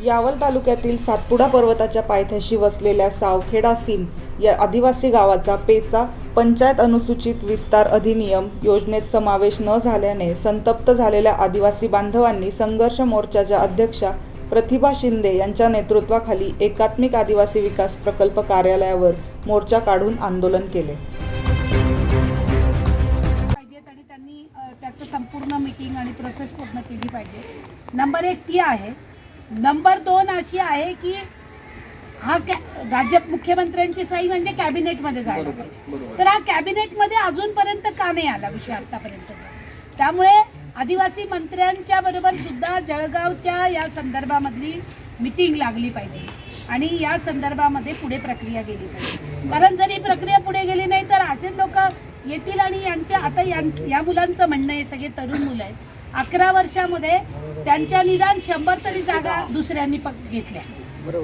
यावल तालुक्यातील सातपुडा पर्वताच्या पायथ्याशी वसलेल्या सावखेडा सीम या आदिवासी गावाचा पेसा पंचायत अनुसूचित विस्तार अधिनियम योजनेत समावेश न झाल्याने संतप्त झालेल्या आदिवासी बांधवांनी संघर्ष मोर्चाच्या अध्यक्षा प्रतिभा शिंदे यांच्या नेतृत्वाखाली एकात्मिक आदिवासी विकास प्रकल्प कार्यालयावर मोर्चा काढून आंदोलन केले. आणि त्यांनी त्याचं संपूर्ण मीटिंग आणि प्रोसेस पूर्ण केली पाहिजे. नंबर एक ती आहे नंबर दोन अशी आहे की हा कॅ राज्य मुख्यमंत्र्यांची सही म्हणजे कॅबिनेटमध्ये जायला पाहिजे. तर हा कॅबिनेटमध्ये अजूनपर्यंत का नाही आला विषय आत्तापर्यंतचा त्यामुळे आदिवासी मंत्र्यांच्या बरोबर सुद्धा जळगावच्या या संदर्भामधली मिटिंग लागली पाहिजे. आणि या संदर्भामध्ये पुढे प्रक्रिया गेली पाहिजे. कारण जर ही प्रक्रिया पुढे गेली नाही तर असे लोक येतील आणि यांचे आता यांच या मुलांचं म्हणणं आहे सगळे तरुण मुलं आहेत. अकरा वर्षामध्ये त्यांच्या निदान शंभर तरी जागा दुसऱ्यांनी घेतल्या.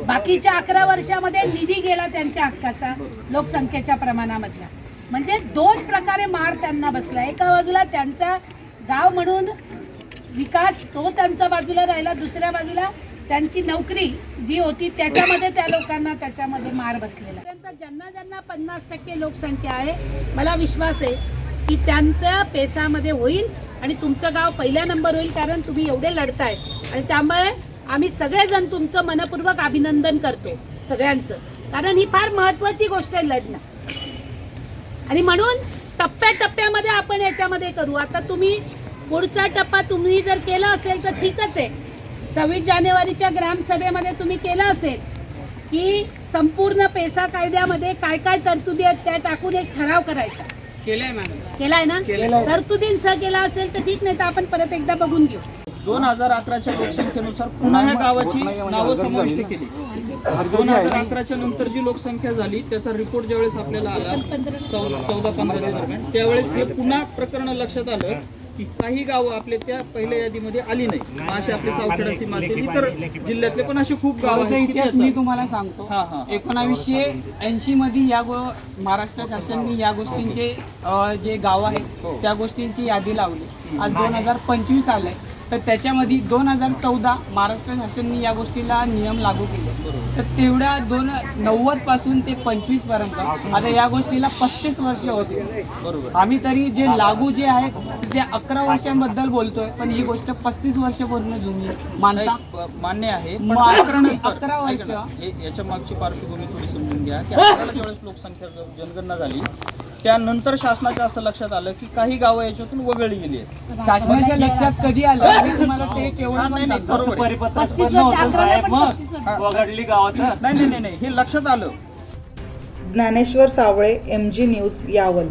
बाकीच्या अकरा वर्षामध्ये निधी गेला त्यांच्या हक्काचा लोकसंख्येच्या प्रमाणामधला. म्हणजे दोन प्रकारे मार त्यांना बसला. एका बाजूला त्यांचा गाव म्हणून विकास तो त्यांच्या बाजूला राहिला. दुसऱ्या बाजूला त्यांची नोकरी जी होती त्याच्यामध्ये त्या लोकांना त्याच्यामध्ये मार बसलेला. त्यानंतर ज्यांना ज्यांना पन्नास टक्के लोकसंख्या आहे मला विश्वास आहे की त्यांचं पेसामध्ये होईल आणि तुमचं गाव पहिल्या नंबर होईल कारण तुम्ही एवढे लढताय. आणि त्यामुळे आम्ही सगळेजण तुमचं मनपूर्वक अभिनंदन करतो सगळ्यांचं. कारण ही फार महत्वाची गोष्ट आहे लढणं. आणि म्हणून टप्प्याटप्प्यामध्ये आपण याच्यामध्ये करू. आता तुम्ही पुढचा टप्पा तुम्ही जर केला असेल तर ठीकच आहे. सव्वीस जानेवारीच्या ग्रामसभेमध्ये तुम्ही केलं असेल की संपूर्ण पेसा कायद्यामध्ये काय काय तरतुदी आहेत त्या टाकून एक ठराव करायचा. केलंय मॅडम. केलाय ना? तरतुदींसह केला असेल तर ठीक नाही तर आपण परत एकदा बघून घेऊ. दोन हजार अकराच्या लोकसंख्येनुसार पुन्हा ह्या गावाची नावं समाविष्ट केली. दोन हजार अकराच्या नंतर जी लोकसंख्या झाली त्याचा रिपोर्ट ज्यावेळेस आपल्याला आला चौदा चौदा पंधरा दरम्यान त्यावेळेस हे पुन्हा प्रकरण लक्षात आलं. की काही गावं आपले त्या पहिल्या यादीमध्ये आली नाही. मग असे आपले सावखेडा सीमा असेल इतर जिल्ह्यातले पण असे खूप गाव इतिहास मी तुम्हाला सांगतो. हा, हा. एकोणावीसशे ऐंशी मध्ये या गो महाराष्ट्र शासनाने या गोष्टींचे अ, जे गाव हो. आहेत त्या गोष्टींची यादी लावली. आज दोन हजार पंचवीस आलंय. तर त्याच्यामध्ये दोन हजार चौदा महाराष्ट्र शासनाने या गोष्टीला नियम लागू केले. तर तेवढ्या दोन नव्वदपासून ते पंचवीसपर्यंत आता या गोष्टीला पस्तीस वर्ष होते. आम्ही तरी जे लागू जे आहेत ते अकरा वर्षांबद्दल बोलतोय पण ही गोष्ट पस्तीस वर्ष पूर्ण जुनी. मानता. मान्य आहे अकरा वर्ष. याच्या मागची पार्श्वभूमी थोडी समजून घ्या की ज्यावेळेस लोकसंख्या जनगणना झाली त्यानंतर शासनाच्या असं लक्षात आलं की काही गावं याच्यातून वगळली गेली आहेत. शासनाच्या लक्षात कधी आलं? मी तुम्हाला ते तेवढं पण नाही, सांगतो. पस्तीस अकराला पण पस्तीस हा. वगळली गावात नाही नाही नाही नाही हे लक्षात आलं. Dnyaneshwar Savale M G news Yawal.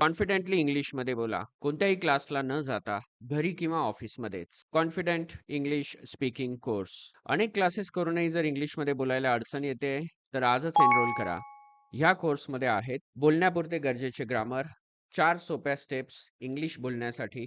Confidently इंग्लिशमध्ये बोला. कोणत्याही क्लासला न जाता घरी किंवा ऑफिसमध्येच. Confident English speaking course. अनेक क्लासेस करूनही जर इंग्लिशमध्ये बोलायला अडचण येते तर आजच एनरोल करा. ह्या कोर्समध्ये आहेत बोलण्यापुरते गरजेचे ग्रामर चार सोप्या स्टेप्स इंग्लिश बोलण्यासाठी